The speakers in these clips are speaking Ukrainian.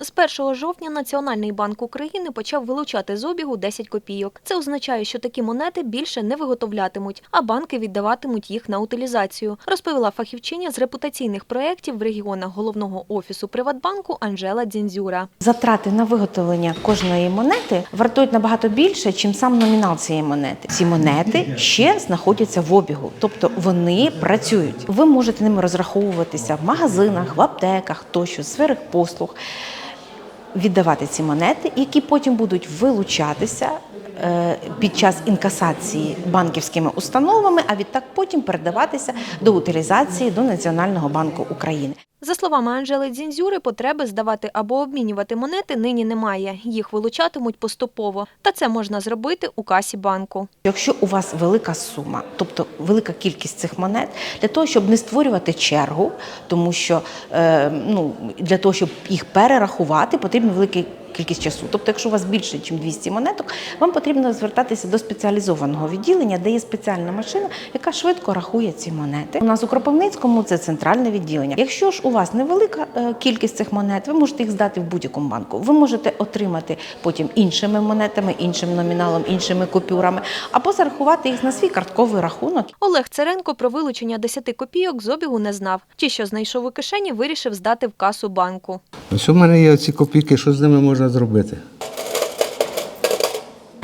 З 1 жовтня Національний банк України почав вилучати з обігу 10 копійок. Це означає, що такі монети більше не виготовлятимуть, а банки віддаватимуть їх на утилізацію, розповіла фахівчиня з репутаційних проєктів в регіонах головного офісу Приватбанку Анжела Дзінзюра. Затрати на виготовлення кожної монети вартують набагато більше, ніж сам номінал цієї монети. Ці монети ще знаходяться в обігу, тобто вони працюють. Ви можете ними розраховуватися в магазинах, в аптеках тощо, в сферах послуг, віддавати ці монети, які потім будуть вилучатися. е, Під час інкасації банківськими установами, а відтак потім передаватися до утилізації до Національного банку України. За словами Анжели Дзінзюри, потреби здавати або обмінювати монети нині немає. Їх вилучатимуть поступово. Та це можна зробити у касі банку. Якщо у вас велика сума, тобто велика кількість цих монет, для того, щоб не створювати чергу, тому що е, ну, для того, щоб їх перерахувати, потрібна велика кількість часу. Тобто, якщо у вас більше, ніж 200 монеток, вам потрібно звертатися до спеціалізованого відділення, де є спеціальна машина, яка швидко рахує ці монети. У нас у Кропивницькому це центральне відділення. Якщо ж у вас невелика е, кількість цих монет, ви можете їх здати в будь-якому банку. Ви можете отримати потім іншими монетами, іншим номіналом, іншими купюрами, або зарахувати їх на свій картковий рахунок. Олег Царенко про вилучення 10 копійок з обігу не знав. Ті, що знайшов у кишені, вирішив здати в касу банку. Ось у мене є ці копійки, що з ними можна зробити?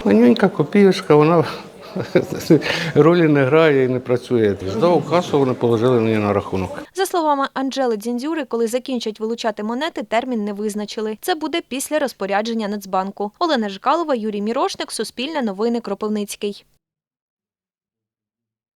Манюнька копійочка, вона ролі не грає і не працює. Здав касу, вони положили мені на рахунок. За словами Анжели Дзіндзюри, коли закінчать вилучати монети, термін не визначили. Це буде після розпорядження Нацбанку. Олена Жкалова, Юрій Мірошник, Суспільне новини, Кропивницький.